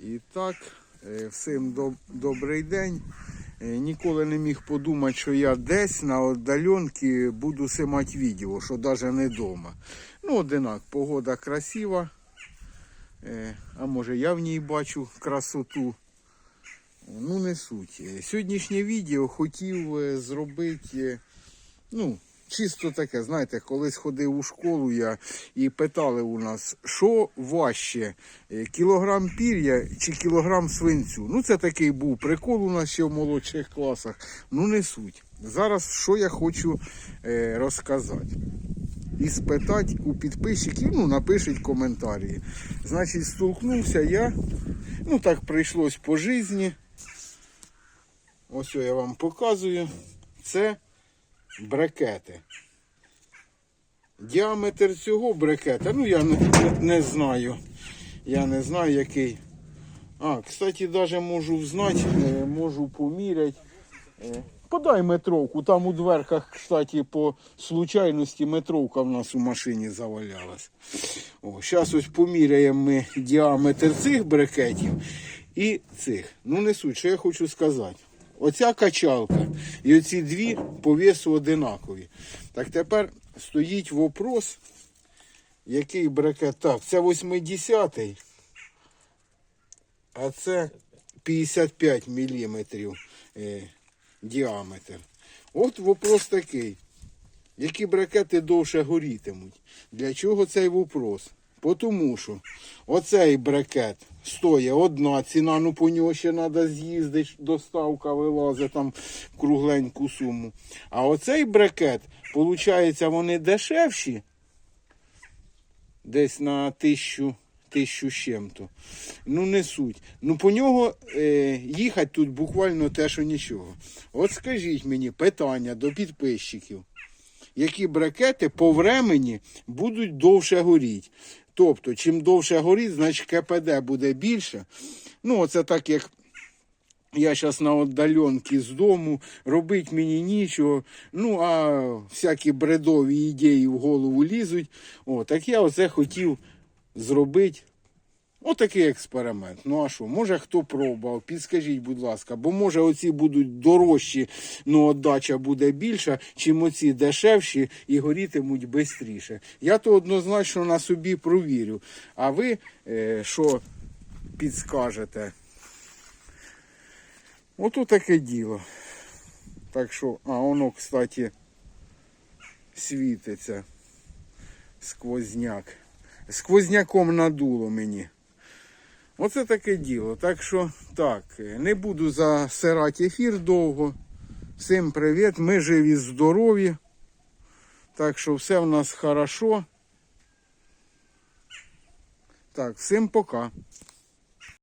І так, е, всім доб- добрий день. Е, Ніколи не міг подумати, що я десь на віддаленці буду знімати відео, що навіть не вдома. Ну, одинак, погода красива. Е, А може я в ній бачу красоту. Ну, не суть. Сьогоднішнє відео хотів зробити, ну, чисто таке, знаєте, колись ходив у школу я і питали у нас, що важче, е, кілограм пір'я чи кілограм свинцю. Ну, це такий був прикол у нас ще в молодших класах. Ну, не суть. Зараз що я хочу е, розказати. І спитати у підписчиків, ну, напишіть коментарі. Значить, столкнувся я, ну так прийшлось по житті. Ось я вам показую. Це брекети. Діаметр цього брекета, ну я не, не, знаю. Я не знаю який. А, кстати, навіть можу знати, е, можу поміряти. Е, Подай метровку. Там у дверках, кстати, по случайності метровка в нас у машині завалялась. О, зараз ось поміряємо ми діаметр цих брекетів і цих. Ну, не суть, що я хочу сказати. Оця качалка і оці дві по весу одинакові. Так тепер стоїть вопрос, який брекет. Так, це 80-й, а це 55 міліметрів е, діаметр. От вопрос такий. Які брекети довше горітимуть? Для чого цей вопрос? Тому що оцей брекет стоїть одна ціна, ну по нього ще треба з'їздити, доставка вилазить там кругленьку суму. А оцей брекет, виходить, вони дешевші, десь на тисячу, тисячу з чим-то. Ну, не суть. Ну, по нього е, їхати тут буквально те, що нічого. От скажіть мені питання до підписчиків які бракети по времені будуть довше горіти. Тобто, чим довше горить, значить КПД буде більше. Ну, оце так як я зараз на віддаленці з дому, робить мені нічого. Ну, а всякі бредові ідеї в голову лізуть. О, так я оце хотів зробити. Отакий експеримент. Ну а що, може хто пробував, підскажіть, будь ласка, бо може оці будуть дорожчі, ну отдача буде більша, чим оці дешевші і горітимуть швидше. Я то однозначно на собі провірю. А ви е, що підскажете? Ото таке діло. Так що, а воно, кстати, світиться. Сквозняк. Сквозняком надуло мені. Оце таке діло. Так що так, не буду засирати ефір довго. Всім привіт, ми живі, здорові. Так що все в нас хорошо. Так, всім пока.